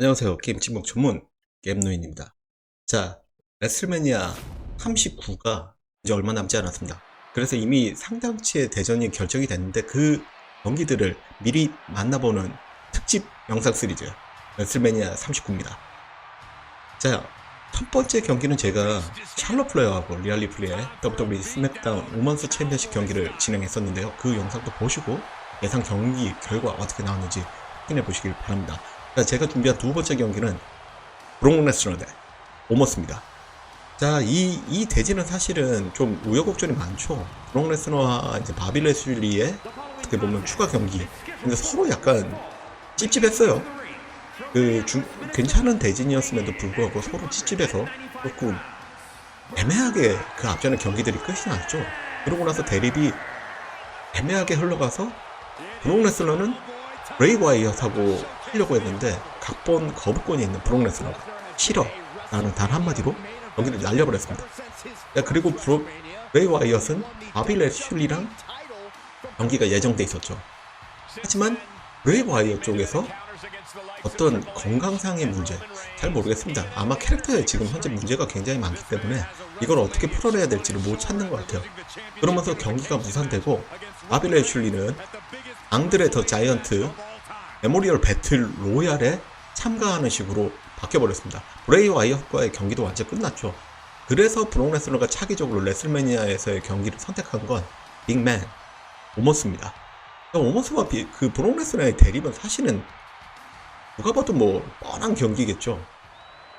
안녕하세요. 게임 침묵 전문 게임노인입니다. 자, 레슬매니아 39가 이제 얼마 남지 않았습니다. 그래서 이미 상당치의 대전이 결정이 됐는데 그 경기들을 미리 만나보는 특집 영상 시리즈 레슬매니아 39입니다. 자, 첫 번째 경기는 제가 샬롯 플레어하고 리알리 플레이의 WWE 스맥다운 우먼스 챔피언십 경기를 진행했었는데요. 그 영상도 보시고 예상 경기 결과 어떻게 나왔는지 확인해 보시길 바랍니다. 자, 제가 준비한 두 번째 경기는 브록 레스너 대 오머스입니다. 자, 이, 이 대지는 사실은 좀 우여곡절이 많죠. 브록 레스너와 이제 바비 레슬리의 어떻게 보면 추가 경기. 근데 서로 약간 찝찝했어요. 그, 중, 괜찮은 대진이었음에도 불구하고 서로 찝찝해서 조금 애매하게 그 앞전에 경기들이 끝이 났죠. 그러고 나서 대립이 애매하게 흘러가서 브록 레슬러는 브레이 와이어하고 하려고 했는데 각본 거부권이 있는 브록 레슬러가 싫어 라는 단 한마디로 여기를 날려버렸습니다. 야, 그리고 브로, 브레이 와이엇은 바비 레슐리랑 경기가 예정돼 있었죠. 하지만 브레이 와이어 쪽에서 어떤 건강상의 문제 잘 모르겠습니다. 아마 캐릭터에 지금 현재 문제가 굉장히 많기 때문에 이걸 어떻게 풀어내야 될지를 못 찾는 것 같아요. 그러면서 경기가 무산되고 바비 레슐리는 앙드레 더 자이언트 메모리얼 배틀 로얄에 참가하는 식으로 바뀌어버렸습니다. 브레이 와이어과의 경기도 완전 끝났죠. 그래서 브록 레슬러가 차기적으로 레슬매니아에서의 경기를 선택한 건 빅맨 오머스입니다. 오머스와 비- 그 브록 레슬러의 대립은 사실은 누가 봐도 뭐 뻔한 경기겠죠.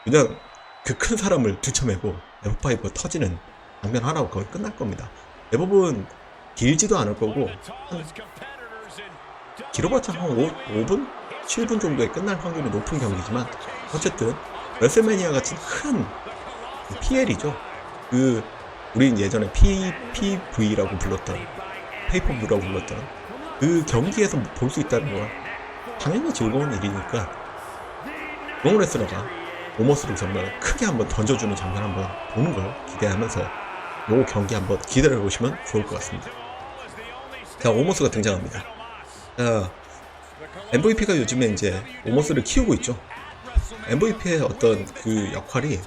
그냥 그 큰 사람을 뒤쳐매고 F5가 터지는 장면 하나로 거의 끝날 겁니다. 대부분 길지도 않을 거고 한 길어봤자 한 5, 분 7분 정도에 끝날 확률이 높은 경기지만 어쨌든 레슬매니아 같은 큰 PL이죠. 그 우린 예전에 PPV라고 불렀던 페이퍼뷰라고 불렀던 그 경기에서 볼 수 있다는 건 당연히 즐거운 일이니까 롱 레슬러가 오머스를 정말 크게 한번 던져주는 장면 한번 보는 걸 기대하면서 요 경기 한번 기다려 보시면 좋을 것 같습니다. 자 오머스가 등장합니다. 자, MVP가 요즘에 이제 오머스를 키우고 있죠. MVP의 어떤 그 역할이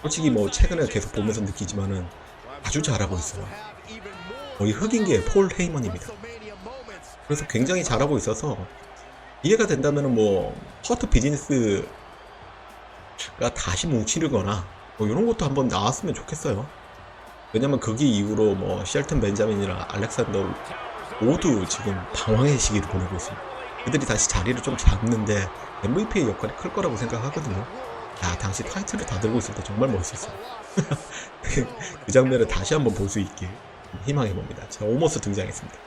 솔직히 뭐 최근에 계속 보면서 느끼지만은 아주 잘하고 있어요. 거의 흑인계의 폴 헤이먼입니다. 그래서 굉장히 잘하고 있어서 이해가 된다면은 뭐 퍼트 비즈니스가 다시 뭉치르거나 뭐 이런 것도 한번 나왔으면 좋겠어요. 왜냐면 거기 이후로 뭐 쉘튼 벤자민이나 알렉산더 모두 지금 방황의 시기를 보내고 있습니다. 그들이 다시 자리를 좀 잡는데 MVP의 역할이 클 거라고 생각하거든요. 야, 당시 타이틀을 다 들고 있을 때 정말 멋있었어요. 그 장면을 다시 한번 볼 수 있게 희망해 봅니다. 자, 오머스 등장했습니다.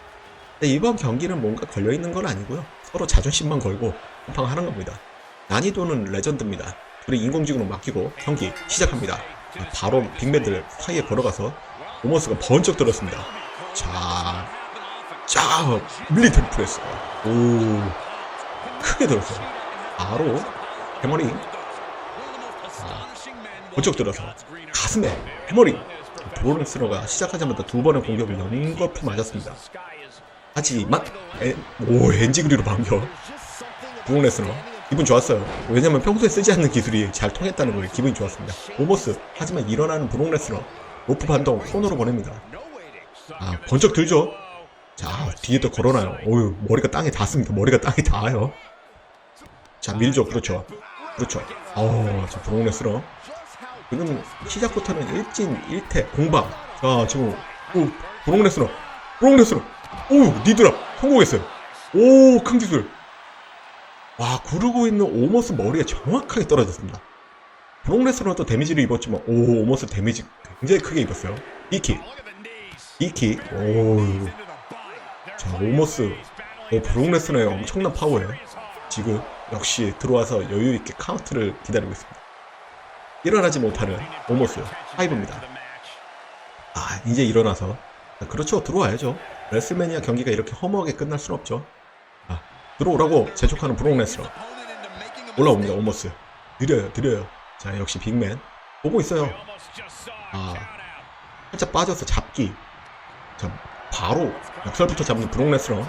이번 경기는 뭔가 걸려있는 건 아니고요. 서로 자존심만 걸고 한판 하는 겁니다. 난이도는 레전드입니다. 둘이 인공지능으로 맡기고 경기 시작합니다. 자, 바로 빅맨들 사이에 걸어가서 오머스가 번쩍 들었습니다. 자, 자, 밀리터리 프레스. 오, 크게 들었어요. 바로 해머링. 자, 번쩍 들어서 가슴에 해머링. 브로레스너가 시작하자마자 두 번의 공격을 연거푸 맞았습니다. 하지만 에, 오 엔지그리로 반격. 브로레스너 기분 좋았어요. 왜냐면 평소에 쓰지 않는 기술이 잘 통했다는 거에 기분이 좋았습니다. 오버스 하지만 일어나는 브로레스너 로프 반동 코너로 보냅니다. 아 번쩍 들죠. 자 뒤에도 걸어놔요. 어유 머리가 땅에 닿습니다. 머리가 땅에 닿아요. 자 밀죠. 그렇죠. 그렇죠. 어저 브로레스너 지금 시작부터는 일진 일태 공방. 자 지금 오 브로레스너 브로레스너 오 니드랍 성공했어요. 오큰 기술. 와 구르고 있는 오머스 머리에 정확하게 떨어졌습니다. 브록 레스너도 데미지를 입었지만 오 오머스 데미지 굉장히 크게 입었어요. 이킥 이킥 오. 자 오머스. 오 브록 레스너의 엄청난 파워에 지금 역시 들어와서 여유 있게 카운트를 기다리고 있습니다. 일어나지 못하는 오머스 하이브입니다. 아 이제 일어나서. 자, 그렇죠. 들어와야죠. 레슬매니아 경기가 이렇게 허무하게 끝날 순 없죠. 아, 들어오라고 재촉하는 브록 레스너 올라옵니다 오머스. 느려요 느려요. 자 역시 빅맨. 보고 있어요. 아 살짝 빠져서 잡기. 자 바로 역살부터 잡는 브록 레스너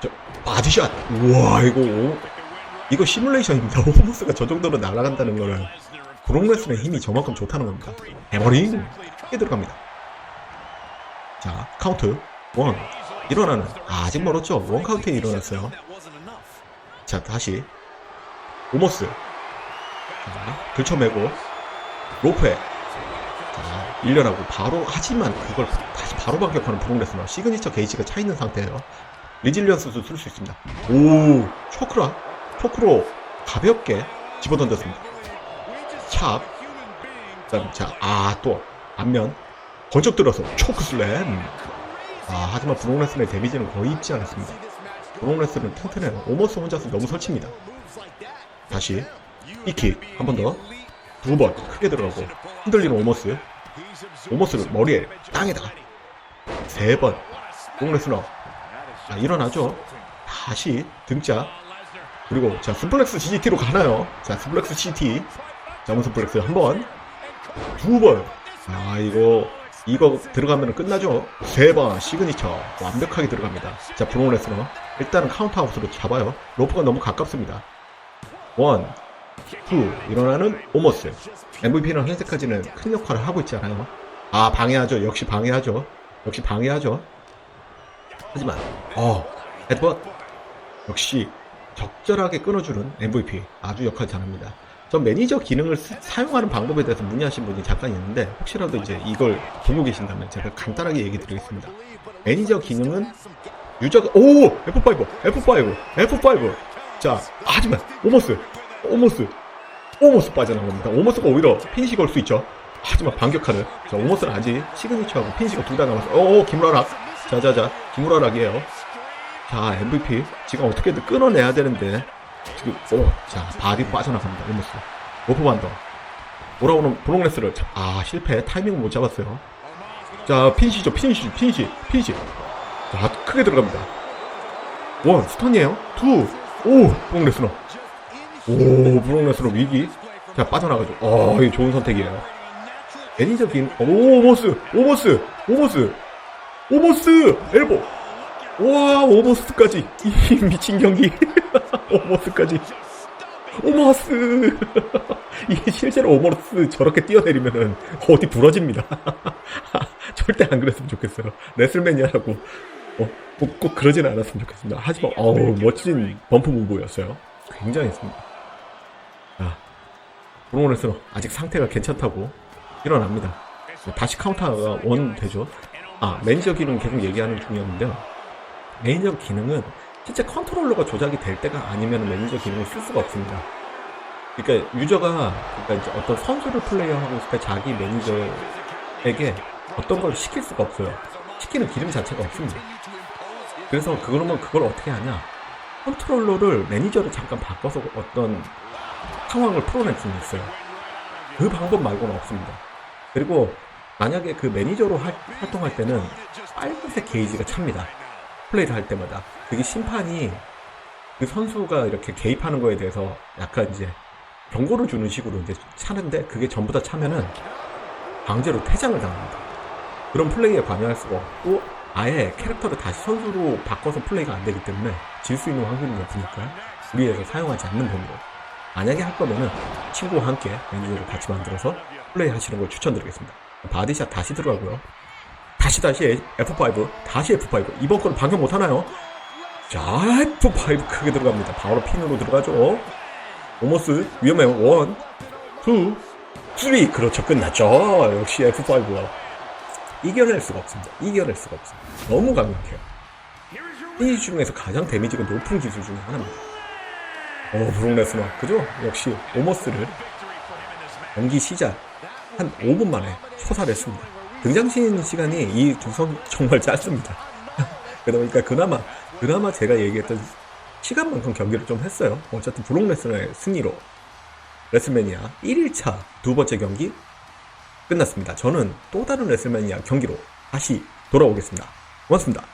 자 바디샷 우와 이거 오- 이거 시뮬레이션입니다. 오모스가 저 정도로 날아간다는 거는 브록 레슨의 힘이 저만큼 좋다는 겁니다. 해버링 크게 들어갑니다. 자 카운트 원 일어나는 아, 아직 멀었죠. 원 카운트에 일어났어요. 자 다시 오모스 자, 들쳐매고 로프에 자, 일련하고 바로 하지만 그걸 다시 바로 반격하는 브록 레스너 시그니처 게이지가 차 있는 상태예요. 리질리언스도 쓸 수 있습니다. 오 초크라 초크로 가볍게 집어던졌습니다. 찹 그다음 자 아또 앞면 번쩍 들어서 초크 슬램 아 하지만 브록 레슨의 데미지는 거의 입지 않았습니다. 레슨은 튼튼해요. 오머스 혼자서 너무 설칩니다. 다시 이킥 한 번 더 두 번 크게 들어가고 흔들리는 오머스 오머스를 머리에 땅에다 세번 브록 레슨어 자 일어나죠. 다시 등짝 그리고 자 스플렉스 CGT로 가나요? 자 스플렉스 CGT 자문 스플렉스 한번 두 번. 아 이거 이거 들어가면 끝나죠. 세 번 시그니처 완벽하게 들어갑니다. 자 브로운 레스너 일단은 카운트아웃으로 잡아요. 로프가 너무 가깝습니다. 원, 투 일어나는 오머스. MVP는 현재까지는 큰 역할을 하고 있지 않아요. 아 방해하죠. 역시 방해하죠. 역시 방해하죠. 하지만 어 헤드벗 역시 적절하게 끊어주는 MVP 아주 역할 잘합니다. 전 매니저 기능을 쓰- 사용하는 방법에 대해서 문의하신 분이 잠깐 있는데 혹시라도 이제 이걸 보고 계신다면 제가 간단하게 얘기 드리겠습니다. 매니저 기능은 유저가 오 F5 F5 F5 자 하지만 오머스 오머스 오머스 빠져나갑니다. 오머스가 오히려 피니시 걸 수 있죠. 하지만 반격하는 자 오머스는 아직 시그니처하고 피니시가 둘 다 남았어. 오 김라락 자자자 김라락이에요. 자 MVP 지금 어떻게든 끊어내야 되는데 지금 오 자 바디 빠져나갑니다 오머스 로프만 더. 돌아오는 브롱레스를 자- 아 실패. 타이밍을 못 잡았어요. 자 피니시죠. 피니시 피니시 피니시. 자 크게 들어갑니다. 원 스턴이에요. 투오 브롱레스너 오 브롱레스너 위기? 자 빠져나가죠. 어 이거 좋은 선택이에요. 매니저긴 오 오모스 오모스 오모스 오모스! 엘보! 와 오모스까지. 이 미친 경기. 오모스까지. 오모스! 이게 실제로 오모스 저렇게 뛰어내리면은 어디 부러집니다. 절대 안 그랬으면 좋겠어요. 레슬매니아라고. 어, 꼭, 꼭 그러진 않았으면 좋겠습니다. 하지만 어우 멋진 범프 무브였어요. 굉장했습니다. 자 레스너 아직 상태가 괜찮다고 일어납니다 다시 카운터가 원 되죠 아 매니저 기능 계속 얘기하는 중이었는데요 매니저 기능은 실제 컨트롤러가 조작이 될 때가 아니면 매니저 기능을 쓸 수가 없습니다. 그러니까 유저가 그러니까 이제 어떤 선수를 플레이하고 있을 때 자기 매니저에게 어떤 걸 시킬 수가 없어요. 시키는 기능 자체가 없습니다. 그래서 그러면 그걸 어떻게 하냐? 컨트롤러를 매니저를 잠깐 바꿔서 어떤 상황을 풀어낼 수는 있어요. 그 방법 말고는 없습니다. 그리고 만약에 그 매니저로 할- 활동할 때는 빨간색 게이지가 찹니다. 플레이를 할 때마다 그게 심판이 그 선수가 이렇게 개입하는 거에 대해서 약간 이제 경고를 주는 식으로 이제 차는데 그게 전부 다 차면은 강제로 퇴장을 당합니다. 그런 플레이에 관여할 수가 없고 아예 캐릭터를 다시 선수로 바꿔서 플레이가 안 되기 때문에 질 수 있는 확률이 높으니까 우리에서 사용하지 않는 범위로 만약에 할 거면은 친구와 함께 매니저를 같이 만들어서 플레이 하시는 걸 추천드리겠습니다. 바디샷 다시 들어가고요. 다시 다시 F5 다시 F5 이번 거는 반격 못하나요? 자 F5 크게 들어갑니다. 바로 핀으로 들어가죠. 오모스 위험해요. 원, 투, 쓰리. 그렇죠. 끝났죠. 역시 F5 이겨낼 수가 없습니다. 이겨낼 수가 없습니다. 너무 강력해요. 이 중에서 가장 데미지가 높은 기술 중에 하나입니다 어 브록 레스너 그죠? 역시 오모스를 경기 시작 한 5분 만에 소살했습니다. 등장신 시간이 이두선 정말 짧습니다. 그러다 보니까 그나마 그나마 제가 얘기했던 시간만큼 경기를 좀 했어요. 어쨌든 브록 레스너의 승리로 레슬매니아 1일차 두 번째 경기 끝났습니다. 저는 또 다른 레슬매니아 경기로 다시 돌아오겠습니다. 고맙습니다.